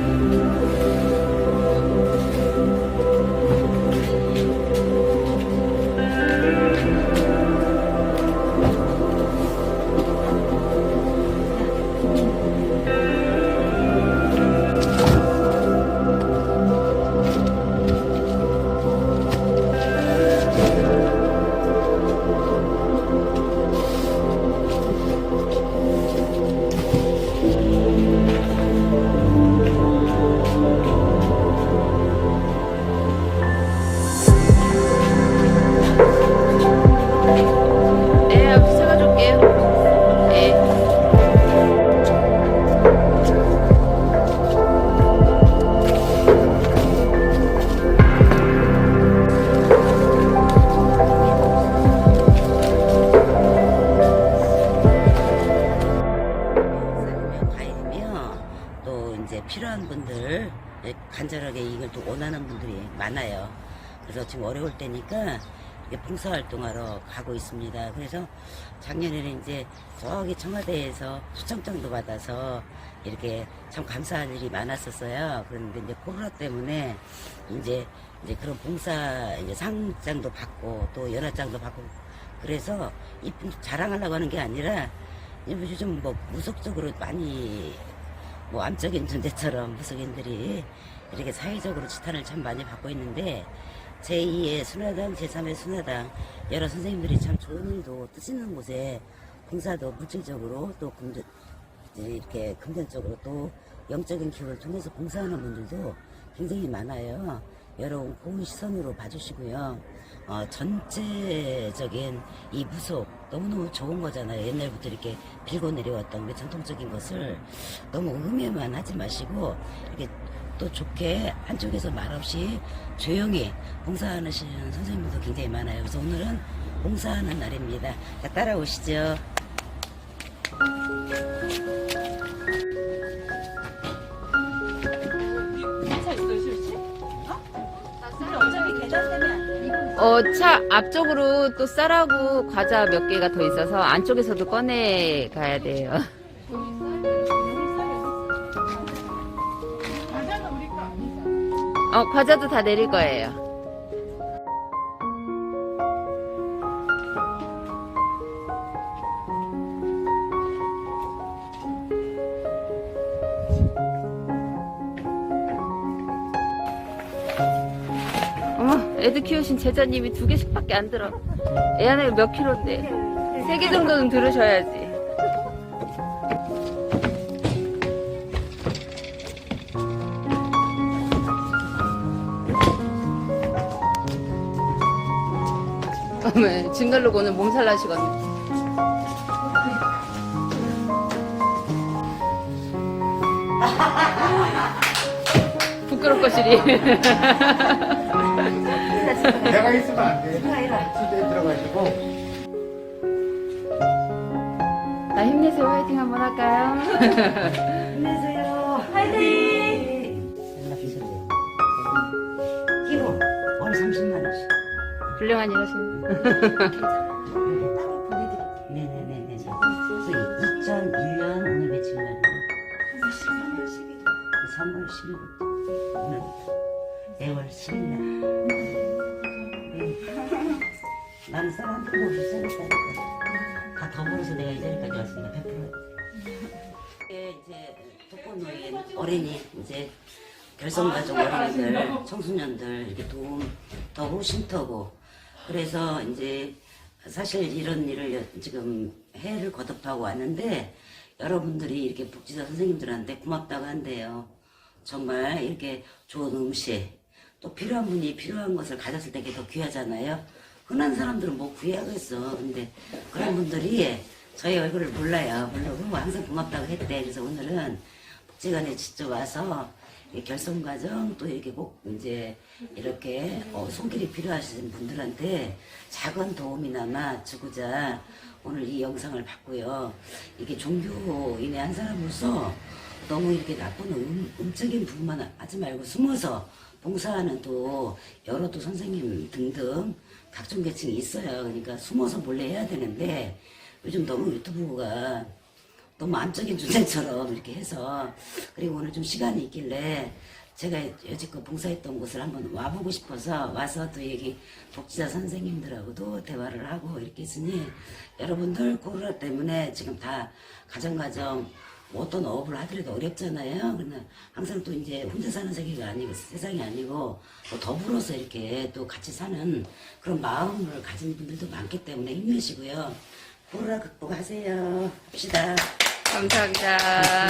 네, 간절하게 이걸 또 원하는 분들이 많아요. 그래서 지금 어려울 때니까 봉사활동하러 가고 있습니다. 그래서 작년에는 이제 저기 청와대에서 수청장도 받아서 이렇게 참 감사할 일이 많았었어요. 그런데 이제 코로나 때문에 이제 이제 그런 봉사 이제 상장도 받고 또 연화장도 받고 그래서 이쁜 자랑하려고 하는 게 아니라 요즘 뭐 무속적으로 많이 뭐 암적인 존재처럼 무속인들이 이렇게 사회적으로 지탄을 참 많이 받고 있는데 제2의 순화당, 제3의 순화당 여러 선생님들이 참 좋은 일도 뜻 있는 곳에 봉사도 물질적으로 또 금전, 이렇게 금전적으로 또 영적인 기운을 통해서 봉사하는 분들도 굉장히 많아요. 여러분 고운 시선으로 봐주시고요. 어, 전체적인 이 무속 너무너무 좋은 거잖아요. 옛날부터 이렇게 빌고 내려왔던 그 전통적인 것을 너무 음해만 하지 마시고 이렇게 또 좋게 한쪽에서 말없이 조용히 봉사하는 선생님들도 굉장히 많아요. 그래서 오늘은 봉사하는 날입니다. 자, 따라오시죠. 어, 차 앞쪽으로 또 쌀하고 과자 몇 개가 더 있어서 안쪽에서도 꺼내 가야 돼요. 어, 과자도 다 내릴 거예요. 애들 키우신 제자님이 두 개씩밖에 안 들어. 애 하나에 몇 킬로인데. 세 개 정도는 들으셔야지. 어머, 짐 날르고 오늘 몸살 나시겠네. 부끄럽거시리. 내가 있으면 안 돼. 집에 들어가시고. 자, 힘내세요. 화이팅 한번 할까요? 힘내세요. 화이팅! 얼마 비싸요? 키로 월 30만 원씩. 훌륭한 일 하시네. 따로 보내드릴게요. 네네네네. 그래서 2001년 오늘 며칠 날이요? 3월 10일. 3월 10일부터 오늘부터 4월 10일 날. 네. 나는 사람한테 뭐 비싸겠다니까. 다 더불어서 내가 이 자리까지 왔으니까 100%. 이게 이제 독거노인 어린이 이제 결성가족 어린이들 청소년들 이렇게 도움 더 쉼터고 그래서 이제 사실 이런 일을 여- 지금 해를 거듭하고 왔는데 여러분들이 이렇게 복지사 선생님들한테 고맙다고 한대요. 정말 이렇게 좋은 음식 또 필요한 분이 필요한 것을 가졌을 때 그게 더 귀하잖아요. 흔한 사람들은 뭐 구해야겠어. 근데 그런 분들이 저희 얼굴을 몰라요. 모르고 항상 고맙다고 했대. 그래서 오늘은 복지관에 직접 와서 이 결성 과정 또 이렇게 꼭 이제 이렇게 어, 손길이 필요하신 분들한테 작은 도움이나마 주고자 오늘 이 영상을 봤고요. 이게 종교인의 한 사람으로서 너무 이렇게 나쁜 음, 음적인 부분만 하지 말고 숨어서 봉사하는 또 여러 또 선생님 등등 각종 계층이 있어요. 그러니까 숨어서 몰래 해야 되는데 요즘 너무 유튜브가 너무 암적인 존재처럼 이렇게 해서 그리고 오늘 좀 시간이 있길래 제가 여지껏 봉사했던 곳을 한번 와보고 싶어서 와서 또 여기 복지사 선생님들하고도 대화를 하고 이렇게 했으니 여러분들 코로나 때문에 지금 다 가정가정 뭐 어떤 업을 하더라도 어렵잖아요. 근데 항상 또 이제 혼자 사는 세계가 아니고 세상이 아니고 또 더불어서 이렇게 또 같이 사는 그런 마음을 가진 분들도 많기 때문에 힘내시고요. 코로나 극복하세요. 합시다. 감사합니다.